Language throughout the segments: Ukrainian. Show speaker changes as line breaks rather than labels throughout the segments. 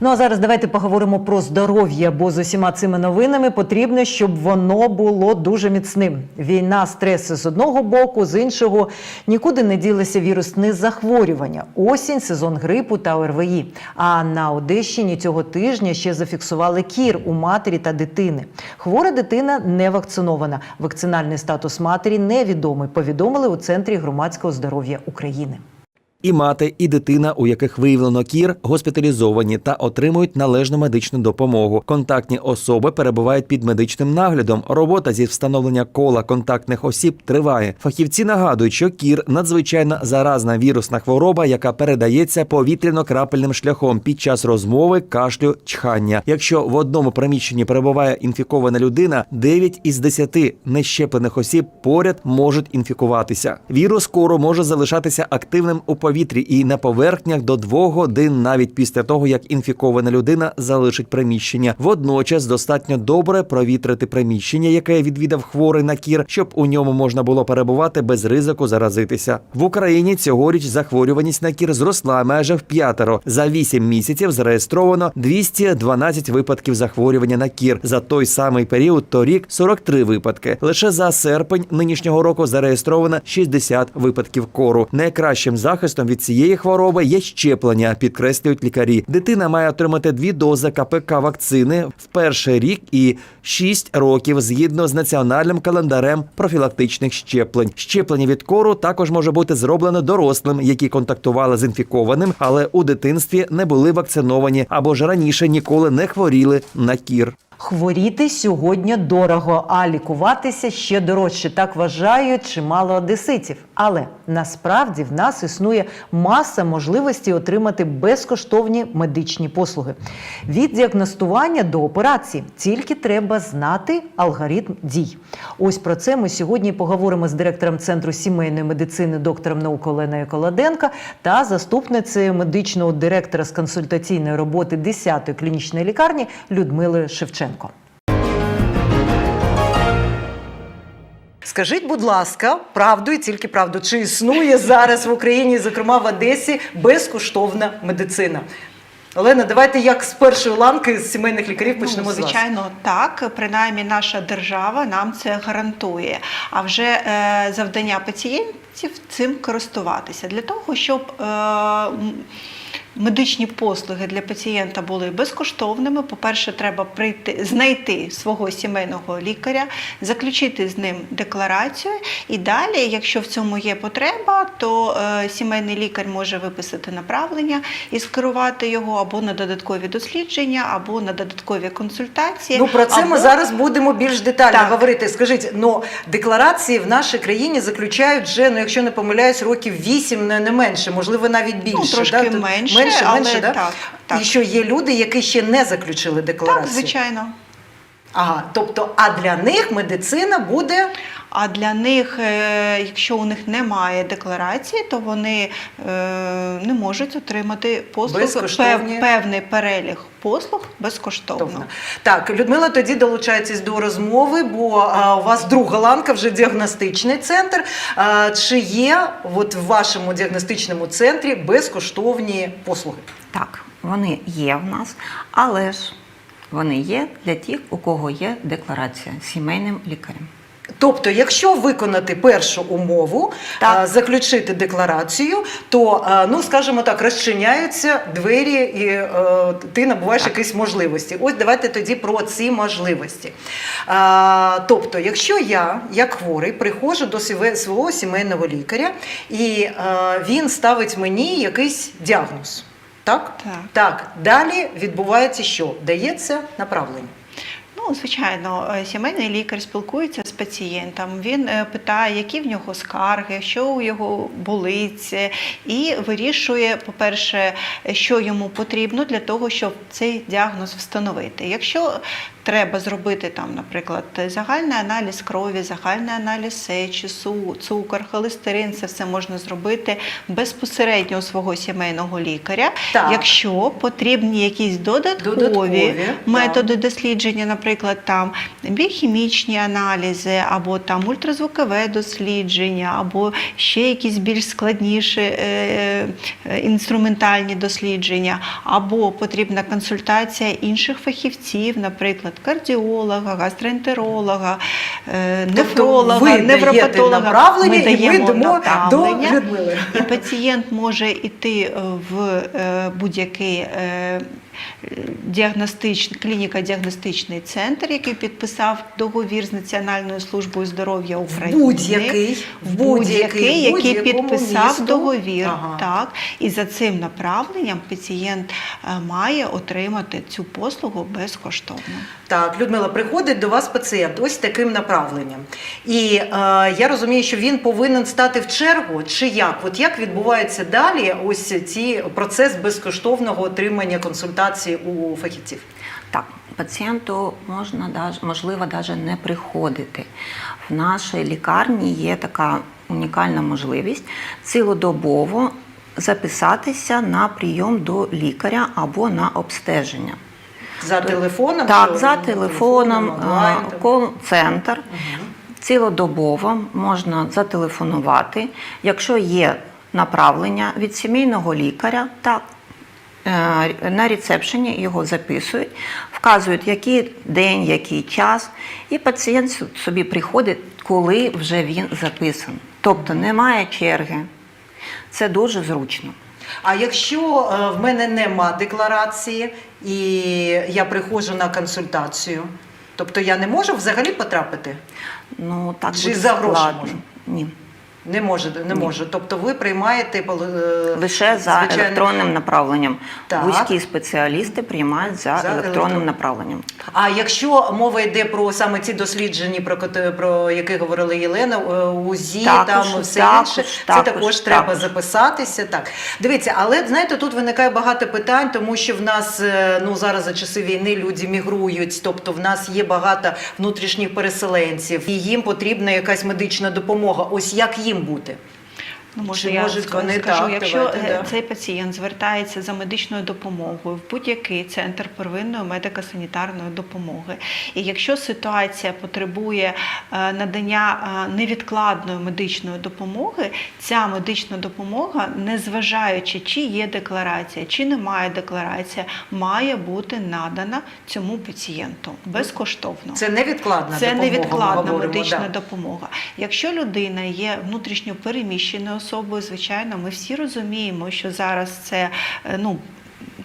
Ну а зараз давайте поговоримо про здоров'я, бо з усіма цими новинами потрібно, щоб воно було дуже міцним. Війна, стреси з одного боку, з іншого нікуди не ділися вірусні захворювання. Осінь, сезон грипу та ОРВІ. А на Одещині цього тижня ще зафіксували кір у матері та дитини. Хвора дитина не вакцинована. Вакцинальний статус матері невідомий. Повідомили у центрі громадського здоров'я України.
І мати, і дитина, у яких виявлено кір, госпіталізовані та отримують належну медичну допомогу. Контактні особи перебувають під медичним наглядом. Робота зі встановлення кола контактних осіб триває. Фахівці нагадують, що кір надзвичайно заразна вірусна хвороба, яка передається повітряно-крапельним шляхом під час розмови, кашлю, чхання. Якщо в одному приміщенні перебуває інфікована людина, 9 із 10 нещеплених осіб поряд можуть інфікуватися. Вірус кору може залишатися активним у повітрі і на поверхнях до двох годин, навіть після того як інфікована людина залишить приміщення. Водночас достатньо добре провітрити приміщення, яке відвідав хворий на кір, щоб у ньому можна було перебувати без ризику заразитися. В Україні цьогоріч захворюваність на кір зросла майже в п'ятеро. За вісім місяців зареєстровано 212 випадків захворювання на кір. За той самий період торік 43 випадки. Лише за серпень нинішнього року зареєстровано 60 випадків кору. Найкращим захистом від цієї хвороби є щеплення, підкреслюють лікарі. Дитина має отримати дві дози КПК вакцини в перший рік і 6 років згідно з національним календарем профілактичних щеплень. Щеплення від кору також може бути зроблено дорослим, які контактували з інфікованим, але у дитинстві не були вакциновані або ж раніше ніколи не хворіли на кір.
Хворіти сьогодні дорого, а лікуватися ще дорожче. Так вважають чимало одеситів. Але насправді в нас існує маса можливостей отримати безкоштовні медичні послуги. Від діагностування до операції тільки треба знати алгоритм дій. Ось про це ми сьогодні поговоримо з директором центру сімейної медицини, доктором наук Оленою Колоденко та заступницею медичного директора з консультаційної роботи 10-ї клінічної лікарні Людмилою Шевченко. Скажіть, будь ласка, правду і тільки правду, чи існує зараз в Україні, зокрема в Одесі, безкоштовна медицина? Олена, давайте як з першої ланки з сімейних лікарів почнемо
ну,
з вас.
звичайно, так. Принаймні, наша держава нам це гарантує. А вже е, завдання пацієнтів цим користуватися для того, щоб е, медичні послуги для пацієнта були безкоштовними. По-перше, треба прийти знайти свого сімейного лікаря, заключити з ним декларацію. І далі, якщо в цьому є потреба, то е, сімейний лікар може виписати направлення і скерувати його або на додаткові дослідження, або на додаткові консультації.
Ну про це ми зараз будемо більш детально
Так.
говорити. Скажіть, ну декларації в нашій країні заключають вже, ну якщо не помиляюсь, років 8, не, не менше, можливо, навіть більше.
Ну, трошки
да?
Менше,
менше,
але
менше, да?
так, так.
І що є люди, які ще не заключили декларацію.
Так, звичайно.
Ага, тобто, а для них медицина буде
А для них, е, якщо у них немає декларації, то вони е, не можуть отримати послуг певний перелік послуг безкоштовно.
Тобто, Так, Людмила тоді долучається до розмови, бо а, у вас друга ланка, вже діагностичний центр. А, чи є от в вашому діагностичному центрі безкоштовні послуги?
Так, вони є в нас, але ж вони є для тих, у кого є декларація з сімейним лікарем.
Тобто, якщо виконати першу умову,
Так.
заключити декларацію, то ну скажімо так, розчиняються двері, і е, ти набуваєш якісь можливості. Ось давайте тоді про ці можливості. Тобто, якщо я, як хворий, приходжу до свого сімейного лікаря, і він ставить мені якийсь діагноз. Так?
Так.
так, далі відбувається що? Дається направлення.
Ну, звичайно, е, сімейний лікар спілкується з пацієнтом. Він е, питає, які в нього скарги, що у його болить, і вирішує, по-перше, що йому потрібно для того, щоб цей діагноз встановити. Якщо треба зробити там, наприклад, загальний аналіз крові, загальний аналіз сечі, цукор, холестерин, це все можна зробити безпосередньо у свого сімейного лікаря.
Так.
Якщо потрібні якісь додаткові,
Додаткові,
методи дослідження, наприклад, там біохімічні аналізи, або там ультразвукове дослідження, або ще якісь більш складніші е, е, інструментальні дослідження, або потрібна консультація інших фахівців, наприклад, кардіолога, гастроентеролога, е, нефролога,
Тобто ви даєте
невропатолога.
направлення, і ми
даємо
йдемо до
направлення.
Людмили.
І пацієнт може йти е, в е, будь-який діагностичний, клініко-діагностичний центр, який підписав договір з Національною службою здоров'я України.
Будь-який,
в будь-який, який підписав
місту.
договір.
Ага.
Так, і за цим направленням пацієнт має отримати цю послугу безкоштовно.
Так, Людмила, приходить до вас пацієнт ось таким направленням. І е, я розумію, що він повинен стати в чергу, чи як? От як відбувається далі ось ці процес безкоштовного отримання консультації у фахівців?
Так, пацієнту можна можливо навіть не приходити. В нашій лікарні є така унікальна можливість цілодобово записатися на прийом до лікаря або на обстеження.
За телефоном?
Так, за телефоном, е, кол-центр. Цілодобово можна зателефонувати. Якщо є направлення від сімейного лікаря, так. е, На рецепшені його записують, вказують, який день, який час, і пацієнт собі приходить, коли вже він записаний. Тобто немає черги. Це дуже зручно.
А якщо е, в мене нема декларації і я приходжу на консультацію, тобто я не можу взагалі потрапити?
Ну, так
Чи
буде
за гроші
складно. Ні.
Не можу, не
Ні.
можу. Тобто ви приймаєте е,
Лише за
звичайно,
електронним направленням.
Так.
Вузькі спеціалісти приймають за,
За
електронним
електронним.
направленням.
А якщо мова йде про саме ці дослідження, про про які говорила Єлена, е, УЗІ,
Також,
там все
також,
інше, це
також,
також треба
також.
записатися. Так дивіться, але знаєте, тут виникає багато питань, тому що в нас е, ну зараз за часи війни люди мігрують, тобто в нас є багато внутрішніх переселенців, і їм потрібна якась медична допомога. Ось як їм бути?
Ну, може, я
можуть вони
скажу, якщо
Давайте,
е,
да.
цей пацієнт звертається за медичною допомогою в будь-який центр первинної медико-санітарної допомоги, і якщо ситуація потребує е, надання е, невідкладної медичної допомоги, ця медична допомога, незважаючи, чи є декларація, чи немає декларація, має бути надана цьому пацієнту безкоштовно.
Це невідкладна
Це
допомога.
невідкладна
говоримо,
медична
да.
допомога. Якщо людина є внутрішньо переміщеною особою, звичайно, ми всі розуміємо, що зараз це е, ну.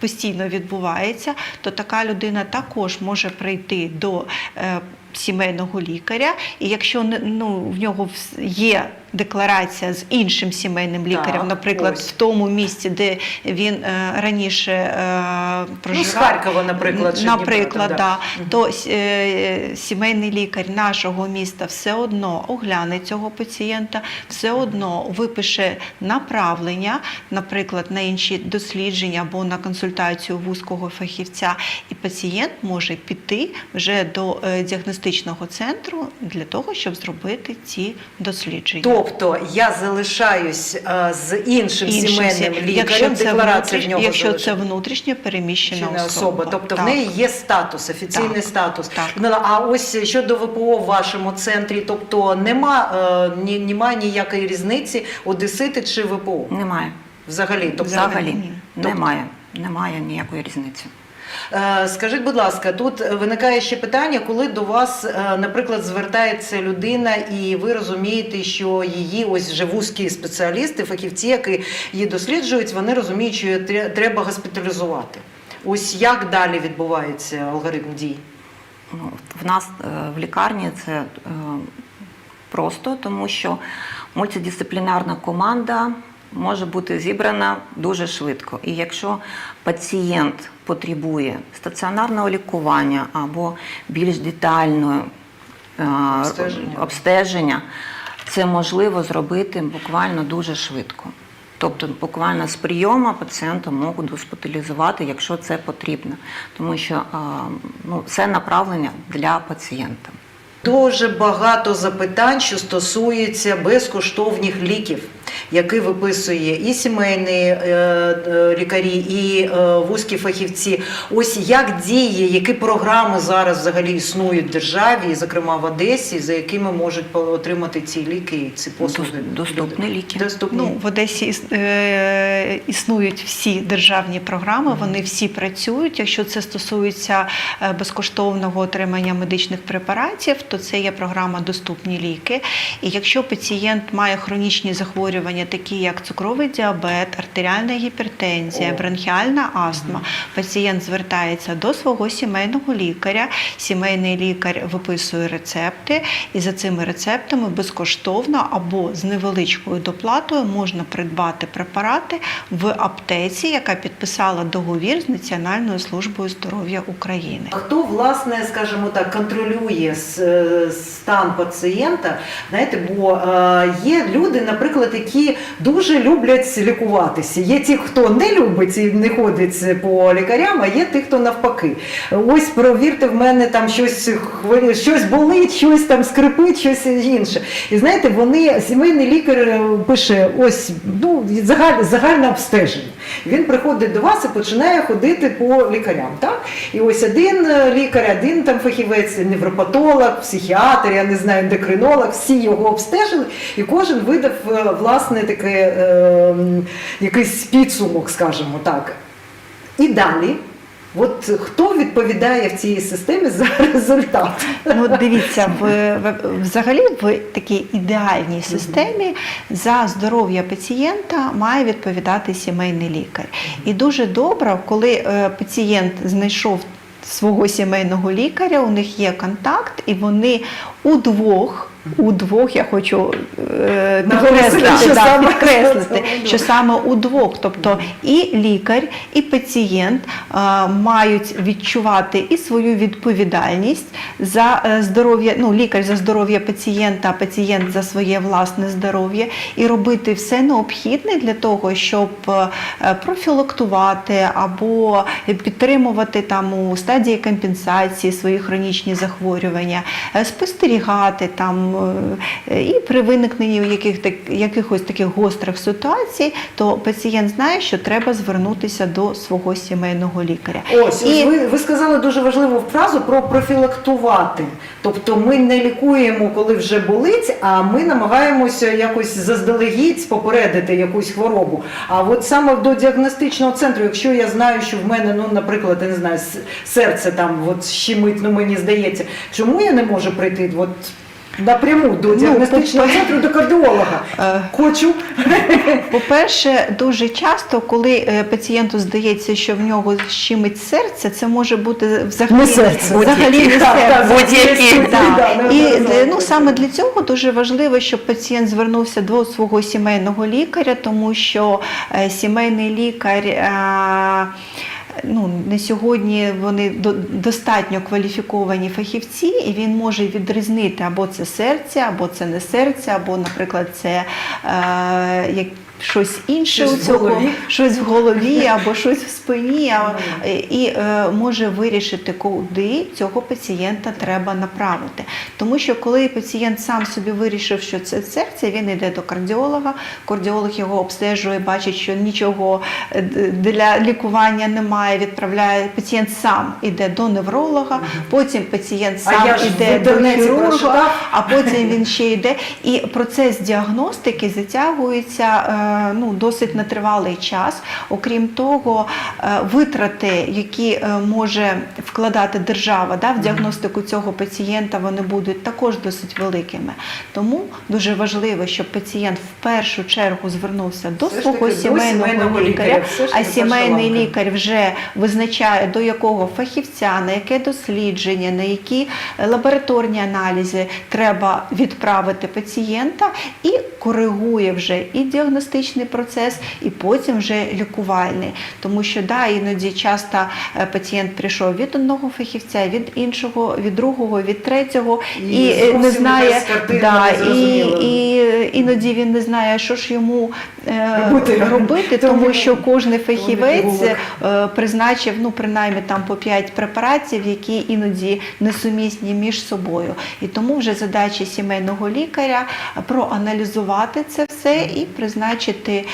Постійно відбувається, то така людина також може прийти до е, сімейного лікаря, і якщо ну, в нього є декларація з іншим сімейним лікарем,
Так,
наприклад,
ось.
в тому місці, де він е, раніше е, проживав,
Ну, з Харкова, наприклад,
наприклад,
там,
да.
да.
то е, сімейний лікар нашого міста все одно огляне цього пацієнта, все одно випише направлення, наприклад, на інші дослідження або на консультацію вузького фахівця, і пацієнт може піти вже до е, діагностичного центру для того, щоб зробити ці дослідження.
Тобто я залишаюсь е, з іншим
Іншим
сімейним
сім-
лікарем, декларація в нього
якщо це
залишиться.
внутрішньо переміщена особа.
особа, тобто
Так.
в неї є статус, офіційний
Так,
статус.
так.
А ось щодо ВПО в вашому центрі, тобто нема, е, ні, немає ніякої різниці одесити чи ВПО
Немає.
взагалі. Тобто,
Взагалі.
Тобто-
немає. Немає ніякої різниці.
Е, Скажіть, будь ласка, тут виникає ще питання, коли до вас, е, наприклад, звертається людина, і ви розумієте, що її ось вже вузькі спеціалісти, фахівці, які її досліджують, вони розуміють, що її треба госпіталізувати. Ось як далі відбувається алгоритм дій?
Ну, в нас е, в лікарні це просто, тому що мультидисциплінарна команда може бути зібрана дуже швидко. І якщо пацієнт потребує стаціонарного лікування або більш детального е,
Обстеження.
обстеження, це можливо зробити буквально дуже швидко. Тобто буквально з прийому пацієнта можуть госпіталізувати, якщо це потрібно, тому що ну, це направлення для пацієнта.
Дуже багато запитань, що стосується безкоштовних ліків, які виписує і сімейні е, е, лікарі, і е, вузькі фахівці. Ось як діє, які програми зараз взагалі існують в державі, і, зокрема в Одесі, за якими можуть отримати ці ліки і ці послуги.
Доступні ліки.
Доступні.
Ну, в Одесі існують всі державні програми, вони всі працюють. Якщо це стосується безкоштовного отримання медичних препаратів, то це є програма Доступні ліки. І якщо пацієнт має хронічні захворювання, такі як цукровий діабет, артеріальна гіпертензія, бронхіальна астма, пацієнт звертається до свого сімейного лікаря. Сімейний лікар виписує рецепти, і за цими рецептами безкоштовно або з невеличкою доплатою можна придбати препарати в аптеці, яка підписала договір з Національною службою здоров'я України.
Хто, власне, скажімо так, контролює е, стан пацієнта? Знаєте, бо е, є люди, наприклад, які дуже люблять лікуватися. Є ті, хто не любить і не ходить по лікарям, а є ті, хто навпаки. Ось провірте, в мене там щось щось болить, щось там скрипить, щось інше. І знаєте, вони сімейний лікар е, пише: ось ну загаль, загальне обстеження. Він приходить до вас і починає ходити по лікарям. Так? І ось один е, лікар, один там фахівець, невропатолог, психіатр, я не знаю, ендокринолог, всі його обстежили, і кожен видав е, власне таке е, якийсь підсумок, скажімо так. І далі. От хто відповідає в цій системі за результат?
Ну, дивіться, в, в взагалі в такій ідеальній системі за здоров'я пацієнта має відповідати сімейний лікар. І дуже добре, коли е, пацієнт знайшов свого сімейного лікаря, у них є контакт, і вони удвох. Удвох я хочу е, підкреслити,
що
да,
саме
підкреслити, що саме удвох, тобто і лікар, і пацієнт е, мають відчувати і свою відповідальність за е, здоров'я, ну лікар за здоров'я пацієнта, а пацієнт за своє власне здоров'я, і робити все необхідне для того, щоб е, профілактувати або підтримувати там у стадії компенсації свої хронічні захворювання, е, спостерігати там е, і при виникненні яких так якихось таких гострих ситуацій, то пацієнт знає, що треба звернутися до свого сімейного лікаря.
Ось,
І-
ви, ви сказали дуже важливу фразу про профілактувати. Тобто ми не лікуємо, коли вже болить, а ми намагаємося якось заздалегідь попередити якусь хворобу. А от саме до діагностичного центру, якщо я знаю, що в мене, ну, наприклад, я не знаю, серце там от щемить, ну мені здається, чому я не можу прийти? От Напряму до діагностичного центру, до кардіолога.
Е.
Хочу.
По-перше, дуже часто, коли е, пацієнту здається, що в нього щемить серце, це може бути взагалі
Не серце.
взагалі не серце.
будь-які.
Да.
Да,
І ну саме для цього дуже важливо, щоб пацієнт звернувся до свого сімейного лікаря, тому що е, сімейний лікар. Ну, на сьогодні вони до- достатньо кваліфіковані фахівці, і він може відрізнити або це серце, або це не серце, або, наприклад, це е, щось інше
Щось
у
в
цього,
голові.
щось в голові або щось в спині, а, і е, може вирішити, куди цього пацієнта треба направити. Тому що коли пацієнт сам собі вирішив, що це серце, він йде до кардіолога, кардіолог його обстежує, бачить, що нічого е, для лікування немає, відправляє пацієнт сам іде до невролога, потім пацієнт сам
в
іде до хірурга,
прочитав.
а потім він ще йде. І процес діагностики затягується е, ну, досить на тривалий час. Окрім того, е, витрати, які е, може вкладати держава да, в діагностику цього пацієнта, вони будуть також досить великими. Тому дуже важливо, щоб пацієнт в першу чергу звернувся до
Все
свого
таки до
сімейного,
сімейного
лікаря,
лікаря.
А сімейний лікар вже визначає до якого фахівця, на яке дослідження, на які е, лабораторні аналізи треба відправити пацієнта і коригує вже і діагностичну терапевтичний процес і потім вже лікувальний. Тому що да, іноді часто е, пацієнт прийшов від одного фахівця, від іншого, від другого, від третього
І
і, е, не знає
картина
да, і, і е, іноді він не знає, що ж йому
Робити.
робити,
Тому
що кожен фахівець призначив ну принаймні там по 5 препаратів, які іноді несумісні між собою. І тому вже задача сімейного лікаря проаналізувати це все і призначити е,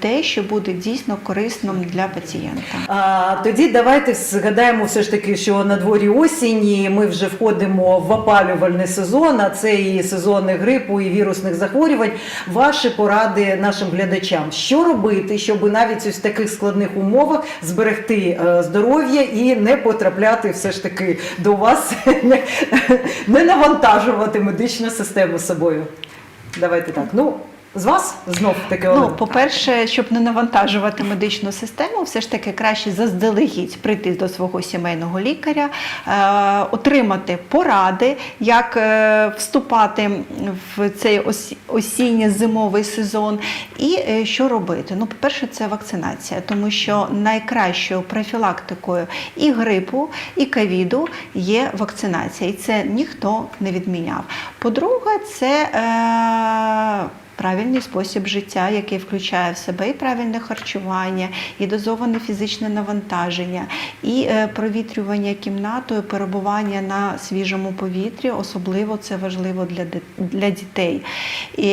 те, що буде дійсно корисним для пацієнта.
А, тоді давайте згадаємо все ж таки, що на дворі осінь, ми вже входимо в опалювальний сезон, а це і сезони грипу, і вірусних захворювань. Ваші поради нашим глядачам, що робити, щоб навіть ось в таких складних умовах зберегти е, здоров'я і не потрапляти все ж таки до вас, не навантажувати медичну систему собою. Давайте так. Ну, з вас знов таки
Ну, по-перше, щоб не навантажувати медичну систему, все ж таки краще заздалегідь прийти до свого сімейного лікаря, е, отримати поради, як е, вступати в цей ос- осінньо-зимовий сезон, і е, що робити. Ну, по-перше, це вакцинація, тому що найкращою профілактикою і грипу, і ковіду є вакцинація, і це ніхто не відміняв. По-друге, це е, правильний спосіб життя, який включає в себе і правильне харчування, і дозоване фізичне навантаження, і е, провітрювання кімнатою, перебування на свіжому повітрі, особливо це важливо для, для дітей. І,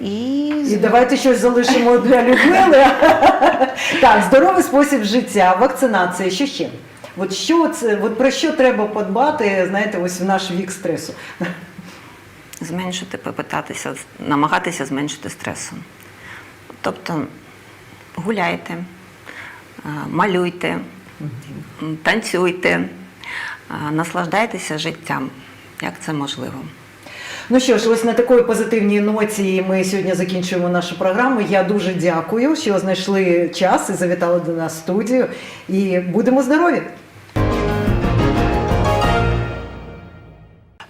і,
І давайте щось залишимо для Людмили. так, здоровий спосіб життя, вакцинація, що ще? От що це, от про що треба подбати, знаєте, ось в наш вік стресу.
Зменшити, попитатися, намагатися зменшити стресу. Тобто гуляйте, е, малюйте, танцюйте, е, наслаждайтеся життям, як це можливо.
Ну що ж, ось на такої позитивній ноті ми сьогодні закінчуємо нашу програму. Я дуже дякую, що знайшли час і завітали до нас в студію. І будемо здорові!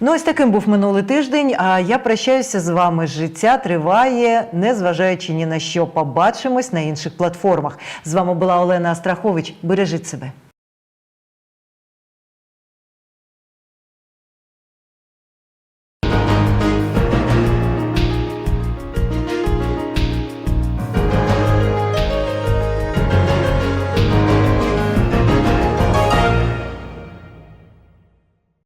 Ну, ось таким був минулий тиждень. А я прощаюся з вами. Життя триває, незважаючи ні на що. Побачимось на інших платформах. З вами була Олена Астрахович. Бережіть себе.